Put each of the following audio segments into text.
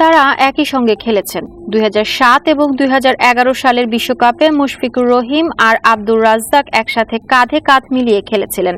তারা একই সঙ্গে খেলেছেন। দুই হাজার সাত এবং দুই হাজার এগারো সালের বিশ্বকাপে মুশফিকুর রহিম আর আব্দুর রাজ্জাক একসাথে কাঁধে কাঁধ মিলিয়ে খেলেছিলেন।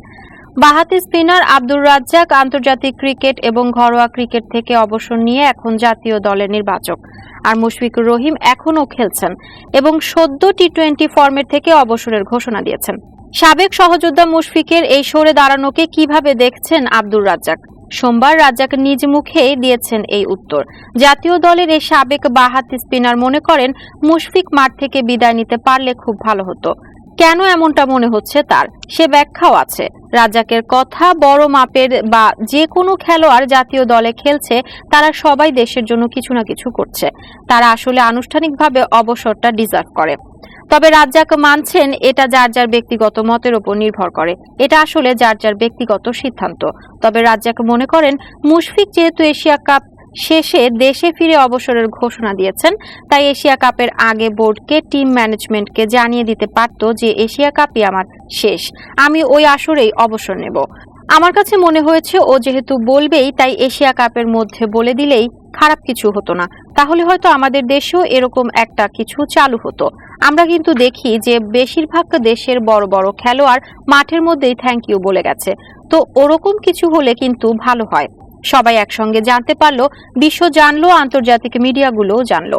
বাহাতি স্পিনার আব্দুর রাজ্জাক আন্তর্জাতিক ক্রিকেট এবং ঘরোয়া ক্রিকেট থেকে অবসর নিয়ে এখন জাতীয় দলের নির্বাচক। আর মুশফিকুর রহিম এখনও খেলছেন এবং সদ্য টি টোয়েন্টি ফর্মেট থেকে অবসরের ঘোষণা দিয়েছেন। সাবেক সহযোদ্ধা মুশফিকের এই সরে দাঁড়ানোকে কীভাবে দেখছেন আব্দুর রাজ্জাক? সোমবার রাজ্জাক নিজ মুখেই দিয়েছেন এই উত্তর। জাতীয় দলের এই সাবেক বাহাতি স্পিনার মনে করেন, মুশফিক মাঠ থেকে বিদায় নিতে পারলে খুব ভালো হতো। কেন এমনটা মনে হচ্ছে তার? সে ব্যাখ্যাও আছে। রাজ্জাকের কথা, বড় মাপের বা যে কোনো খেলোয়াড় জাতীয় দলে খেলছে, তারা সবাই দেশের জন্য কিছু না কিছু করছে। তারা আসলে আনুষ্ঠানিকভাবে অবসরটা ডিজার্ভ করে। তবে রাজ্জাক মানছেন এটা যার যার ব্যক্তিগত মতের উপর নির্ভর করে। এটা আসলে যার যার ব্যক্তিগত সিদ্ধান্ত। তবে রাজ্জাক মনে করেন, মুশফিক যেহেতু এশিয়া কাপ শেষে দেশে ফিরে অবসরের ঘোষণা দিয়েছেন, তাই এশিয়া কাপের আগে বোর্ডকে, টিম ম্যানেজমেন্টকে জানিয়ে দিতে পারত যে এশিয়া কাপই আমার শেষ। আমি ওই আসরেই অবসর নেব। আমার কাছে মনে হয়েছে, ও যেহেতু বলবেই, তাই এশিয়া কাপের মধ্যে বলে দিলেই খারাপ কিছু হতো না। তাহলে হয়তো আমাদের দেশেও এরকম একটা কিছু চালু হতো। আমরা কিন্তু দেখি যে, বেশিরভাগ দেশের বড় বড় খেলোয়াড় মাঠের মধ্যেই থ্যাংক ইউ বলে গেছে। তো ওরকম কিছু হলে কিন্তু ভালো হয়। সবাই একসঙ্গে জানতে পারল, বিশ্ব জানলো, আন্তর্জাতিক মিডিয়াগুলোও জানলো।